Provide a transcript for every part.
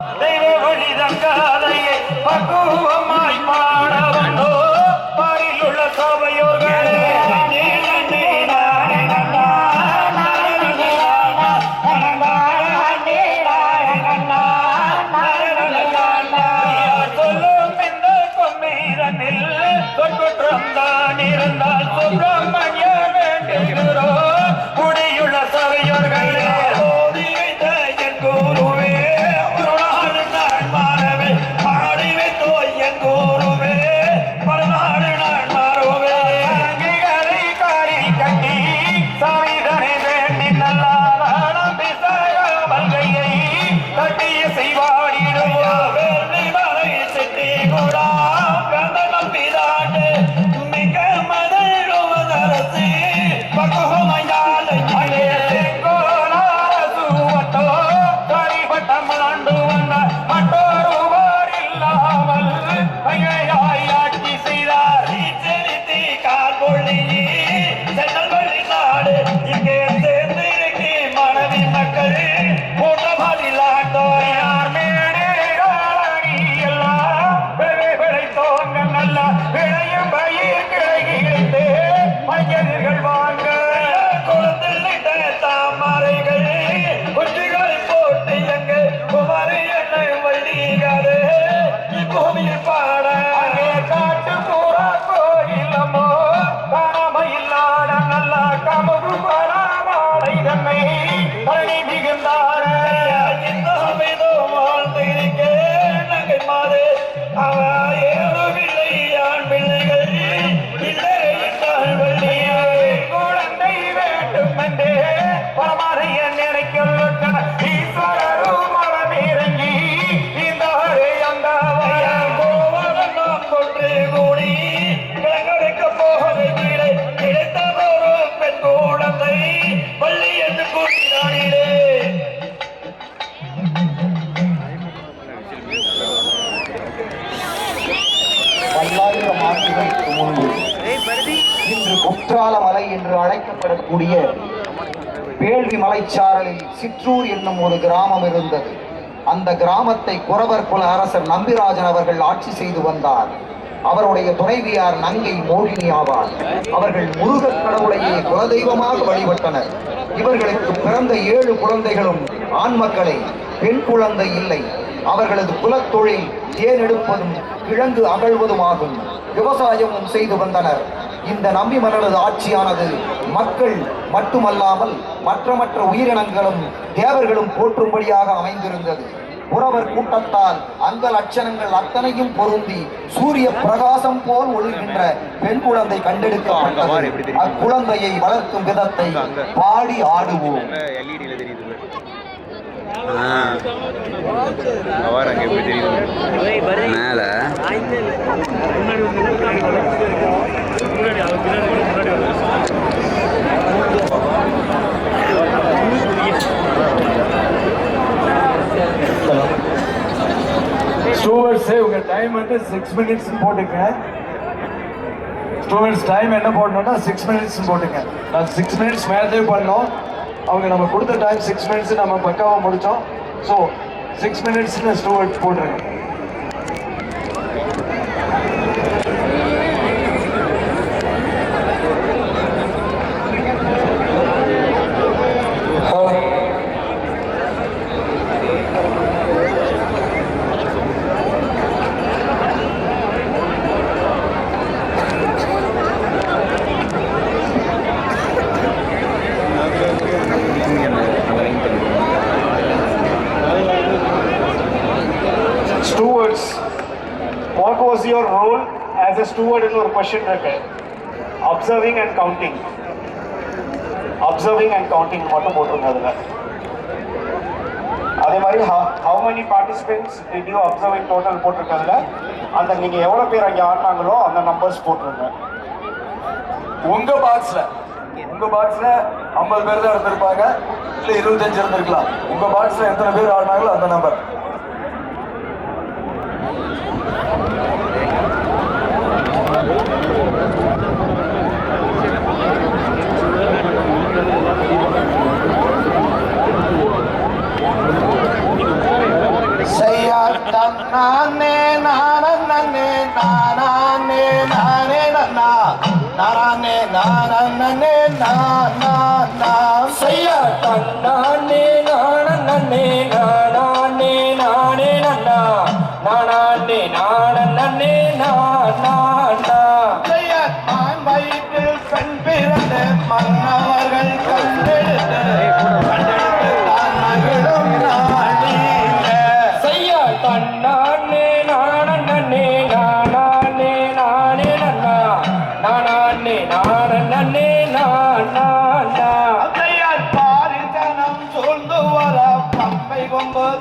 தெய்வ வழிதங்காதையை பக்குவமாய் பாட வந்தோ. பாரிலுள்ள சபையோர்கள் கூடி கிழங்கடைக்க போகவே கிடைத்த பெண் என்று பல்லாயிரம் ஆண்டுகளுக்கு முன்பு இன்று குற்றால மலை என்று அழைக்கப்படக்கூடிய வேள்வி மலைச்சாரலில் சிற்றூர் என்னும் ஒரு கிராமம் இருந்தது. அந்த கிராமத்தை குறவர் குல அரசர் நம்பிராஜன் அவர்கள் ஆட்சி செய்து வந்தார். அவருடைய துணைவியார் நங்கை மோகினி ஆவார் அவர்கள் முருகக் கடவுளையே குலதெய்வமாக வழிபட்டனர். இவர்களுக்கு பிறந்த ஏழு குழந்தைகளும் ஆண் மக்களை பெண் குழந்தை இல்லை. அவர்களது குலத்தொழில் தேன் எடுப்பதும் கிழங்கு அகழ்வதுமாகும். விவசாயமும் செய்து வந்தனர். இந்த நம்பி மன்னரது ஆட்சியானது மக்கள் மட்டுமல்லாமல் மற்ற மற்ற உயிரினங்களும் தேவர்களும் போற்றும்படியாக அமைந்திருந்தது. புறவர் கூட்டத்தால் அங்க லட்சணங்கள் அத்தனையும் பொருந்தி சூரிய பிரகாசம் போல் ஒளிர்கின்ற பெண் குழந்தை கண்டெடுக்கப்பட்டது. அக்குழந்தையை வளர்க்கும் விதத்தை பாடி ஆடுவோம். மேலே. ஸ்டூவர்ட்ஸே உங்கள் டைம் வந்து சிக்ஸ் மினிட்ஸ் போட்டுங்க. ஸ்டூடெண்ட்ஸ் டைம் என்ன போடணும்னா சிக்ஸ் மினிட்ஸ் போட்டுங்க. நான் சிக்ஸ் மினிட்ஸ் மேலே பண்ணோம். அவங்க நம்ம கொடுத்த டைம் சிக்ஸ் மினிட்ஸ் நம்ம பக்காவாக முடித்தோம் ஸோ சிக்ஸ் மினிட்ஸ்னு ஸ்டூடெண்ட்ஸ் போட்டுருங்க. What your role as a a ஒரு கொஷின் இருக்கு observing and counting observing and counting மட்டும் போட்டிருங்க அதில். அதே மாதிரி how many participants did you observing total in total போட்டிருக்கதுல அந்த நீங்கள் எவ்வளோ பேர் அங்கே ஆடினாங்களோ அந்த நம்பர்ஸ் போட்டிருங்க. உங்க பாக்ஸ்ல உங்க பாக்ஸ்ல ஐம்பது பேர் தான் இருந்திருப்பாங்க இல்லை இருபத்தஞ்சு இருந்திருக்கலாம். உங்க பாக்ஸ்ல எத்தனை பேர் ஆடினாங்களோ அந்த நம்பர் நானே நன்னா நானே நானா செய்ய தன்னானே நானே நானே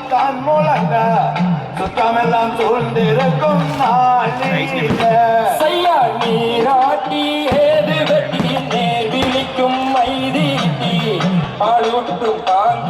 கொம்பு தான் முழங்க சுத்தமெல்லாம் சூழ்ந்திருக்கும் நாளிலே. செய்யா நீராட்டி ஏது வெட்டி நேர் விழிக்கும் மைதீட்டி பாலூட்டும் தாங்க